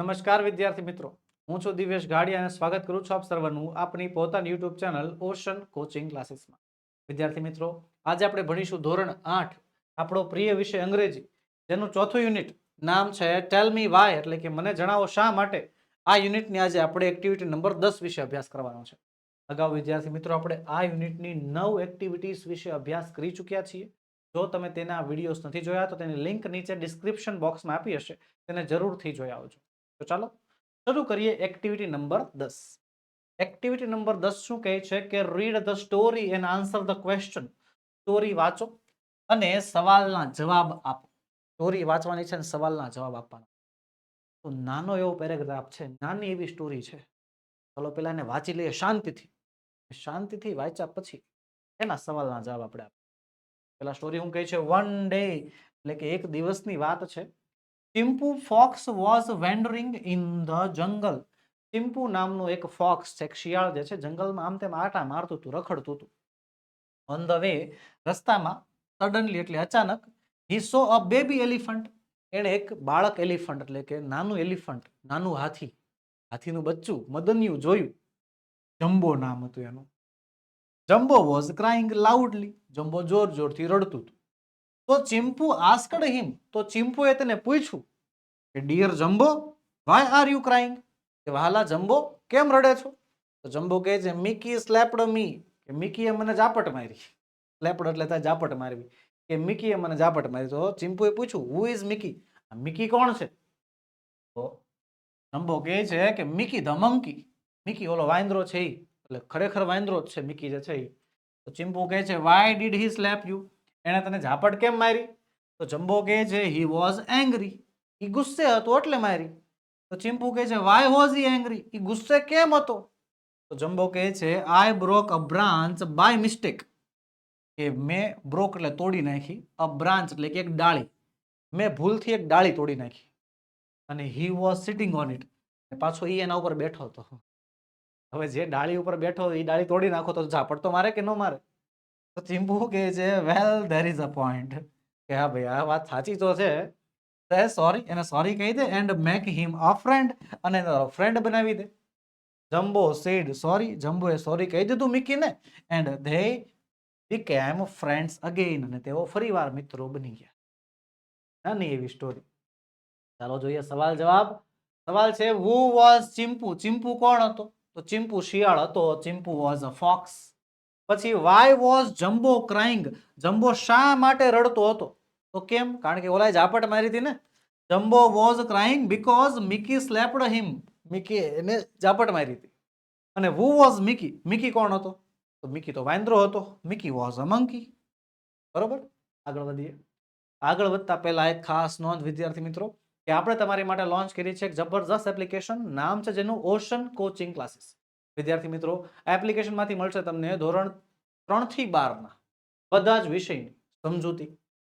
નમસ્કાર વિદ્યાર્થી મિત્રો. હું છું દિવેશ ગાડિયા અને સ્વાગત કરું છું આપ સર્વનું આપની પોતાની યુટ્યુબ ચેનલ ઓશન કોચિંગ ક્લાસીસમાં. વિદ્યાર્થી મિત્રો, આજે આપણે ભણીશું ધોરણ આઠ, આપણો પ્રિય વિષય અંગ્રેજી. જેનું ચોથું યુનિટ નામ છે ટેલ મી વાય એટલે કે મને જણાવો શા માટે આ યુનિટની આજે આપણે એક્ટિવિટી નંબર દસ વિશે અભ્યાસ કરવાનો છે. અગાઉ વિદ્યાર્થી મિત્રો, આપણે આ યુનિટની નવ એક્ટિવિટીઝ વિશે અભ્યાસ કરી ચૂક્યા છીએ. જો તમે તેના વિડીયોઝ નથી જોયા, તો તેની લિંક નીચે ડિસ્ક્રિપ્શન બોક્સમાં આપી હશે. તેને જરૂરથી જોઈ આવજો. તો ચાલો શરૂ કરીએ એક્ટિવિટી નંબર દસ. એક્ટિવિટી નંબર દસ શું કહે છે કે read the story and answer the question story વાંચો અને સવાલના જવાબ આપો. સ્ટોરી વાંચવાની છે અને સવાલના જવાબ આપવાના. તો નાનો એવો પેરેગ્રાફ છે, નાની એવી સ્ટોરી છે. ચાલો પેલા એને વાંચી લઈએ શાંતિથી. શાંતિથી વાંચ્યા પછી એના સવાલના જવાબ આપણે આપીએ. પેલા સ્ટોરી હું કહે છે? વન ડે એટલે કે એક દિવસની વાત છે. Timpu fox was wandering in the jungle Timpu નામનું એક ફોક્સ છે શિયાળ જે છે, જંગલમાં આમ તેમ આટા મારતું હતું, રખડતું હતું. ઓન ધ વે રસ્તામાં સડનલી એટલે અચાનક હી સો અ બેબી એલિફન્ટ એણે એક બાળક એલિફન્ટ એટલે કે નાનું એલિફન્ટ નાનું હાથી, હાથીનું બચ્ચું, મદન્યું જોયું. જમ્બો નામ હતું એનું. Jumbo was crying loudly Jumbo જોર જોરથી રડતું હતું. તો ચિમ્પુ આસ્કડ હિમ. તો ચિમ્પુએ તેને પૂછ્યું કે dear Jumbo why are you crying કે વહાલા જમ્બો કેમ રડે છો? તો જમ્બો કહે છે મિકી સ્લેપડ મી કે મિકીએ મને ઝાપટ મારી. સ્લેપડ એટલે ત્યાં ઝાપટ મારવી. કે મિકીએ મને ઝાપટ મારી. તો ચિમ્પુએ પૂછ્યું હુ ઇઝ મિકી આ મિકી કોણ છે? તો જમ્બો કહે છે કે મિકી ધ મંકી મિકી ઓલો વાંદરો છે એટલે ખરેખર વાંદરો જ છે મિકી જે છે ઈ. તો ચિમ્પુ કહે છે why did he slap you એણે તને ઝાપટ કેમ મારી? તો જમ્બો કહે છે હી વોઝ એંગ્રી એ ગુસ્સે હતો એટલે મારી. તો ચિમ્પુ કહે છે વાય વોઝ ઈ એંગ્રી એ ગુસ્સે કેમ હતો? તો જમ્બો કહે છે I broke a branch by mistake કે મેં બ્રોક એટલે તોડી નાખી અ બ્રાન્ચ એટલે કે એક ડાળી. મેં ભૂલથી એક ડાળી તોડી નાખી. અને he was sitting on it પાછો એ એના ઉપર બેઠો હતો. હવે જે ડાળી ઉપર બેઠો એ ડાળી તોડી નાખો તો ઝાપડ તો મારે કે ન મારે? તો ચિમ્પુ કહે છે well there is a point કે હા ભાઈ, આ વાત સાચી તો છે. તે સોરી એને સોરી કહી દે and make him a friend અને ફ્રેન્ડ બનાવી દે. જમ્બો સેડ સોરી જમ્બોએ સોરી કહી દીધું મિકીને and they became friends again અને તેઓ ફરીવાર મિત્રો બની ગયા. નાની એવી સ્ટોરી ચાલો જોઈએ સવાલ જવાબ. સવાલ છે હુ વોઝ ચિમ્પુ ચિમ્પુ કોણ હતો? તો ચિમ્પુ શિયાળ હતો. ચિમ્પુ વોઝ અ ફોક્સ પછી why was Jumbo crying Jumbo શા માટે રડતો હતો? તો કેમ? કારણ કે ઓલાએ ઝાપટ મારી હતી ને? Jumbo was crying because Mickey slapped him Mickey એને ઝાપટ મારી હતી. અને વુ વોઝ મિકી મિકી કોણ હતો? તો મિકી તો વાંદરો હતો. મિકી વોઝ અ મંકી બરોબર? આગળ વધીએ. આગળ વધતા પહેલા એક ખાસ નોંધ, વિદ્યાર્થી મિત્રો, કે આપણે તમારી માટે લોન્ચ કરી છે એક જબરજસ્ત એપ્લિકેશન નામ છે જેનું ઓશન કોચિંગ ક્લાસીસ વિદ્યાર્થી મિત્રો, આ એપ્લિકેશનમાંથી મળશે તમને ધોરણ ત્રણથી બારના બધા જ વિષયની સમજૂતી,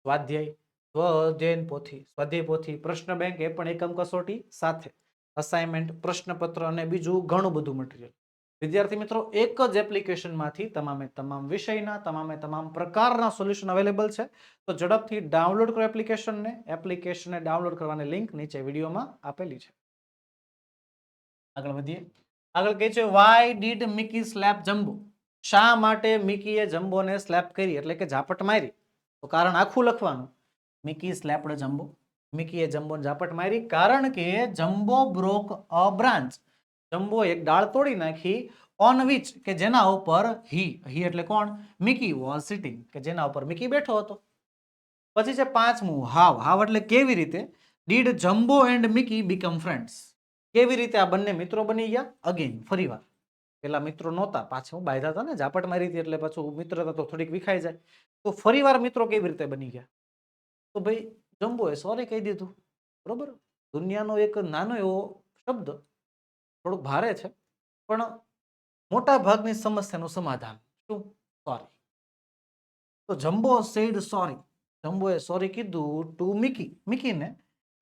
સ્વાધ્યાય સ્વઅધ્યયન પોથી, સ્વાધ્યાય પોથી, પ્રશ્ન બેંક એ પણ એકમ કસોટી સાથે અસાઇનમેન્ટ પ્રશ્નપત્ર અને બીજું ઘણું બધું મટીરિયલ વિદ્યાર્થી મિત્રો, એક જ એપ્લિકેશનમાંથી તમામે તમામ વિષયના, તમામે તમામ પ્રકારના સોલ્યુશન અવેલેબલ છે. તો ઝડપથી ડાઉનલોડ કરો એપ્લિકેશનને. એપ્લિકેશનને ડાઉનલોડ કરવાની લિંક નીચે વિડીયોમાં આપેલી છે. આગળ વધીએ. આગળ કહે છે why did Mickey slap Jumbo શા માટે મિકીએ જમ્બોને સ્લેપ કરી? એટલે કે ઝાપટ મારી. તો કારણ આખું લખવાનું. મિકી સ્લેપડ જમ્બો મિકીએ જમ્બોને ઝાપટ મારી કારણ કે Jumbo broke a branch Jumbo એક ડાળ તોડી નાખી ઓન વિચ કે જેના ઉપર હી હી એટલે કોણ? મિકી વોઝ સિટિંગ કે જેના ઉપર મિકી બેઠો હતો. પછી છે પાંચમું હાવ હાવ એટલે કેવી રીતે? Did Jumbo and Mickey become friends કેવી રીતે આ બંને મિત્રો બની ગયા? અગેન ફરીવાર. પેલા મિત્રો નહોતા, પાછા હું બાયધા હતા ને, ઝાપટ મારી હતી એટલે પાછું મિત્રતા તો થોડીક વિખાઈ જાય. તો ફરીવાર મિત્રો કેવી રીતે બની ગયા? તો ભાઈ, જમ્બોએ સોરી કહી દીધું. બરોબર? દુનિયાનો એક નાનો એવો શબ્દ, થોડોક ભારે છે, પણ મોટા ભાગની સમસ્યાનું સમાધાન. શું? સોરી તો જમ્બો સેડ સોરી જમ્બોએ સોરી કીધું to Mickey મિકીને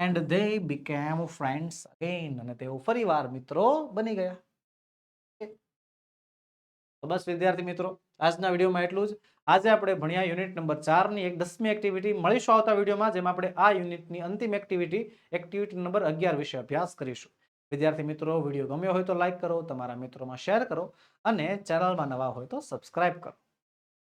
and they became friends again અને તેઓ ફરીવાર મિત્રો બની ગયા. તો બસ વિદ્યાર્થી મિત્રો, આજના વિડીયોમાં એટલું જ. આજે આપણે ભણ્યા યુનિટ નંબર ચારની એક દસમી એક્ટિવિટી મળીશું આવતા વિડીયોમાં, જેમાં આપણે આ યુનિટની અંતિમ એક્ટિવિટી એક્ટિવિટી નંબર અગિયાર વિશે અભ્યાસ કરીશું. વિદ્યાર્થી મિત્રો, વીડિયો ગમ્યો હોય તો લાઇક કરો, તમારા મિત્રોમાં શેર કરો અને ચેનલમાં નવા હોય તો સબસ્ક્રાઇબ કરો.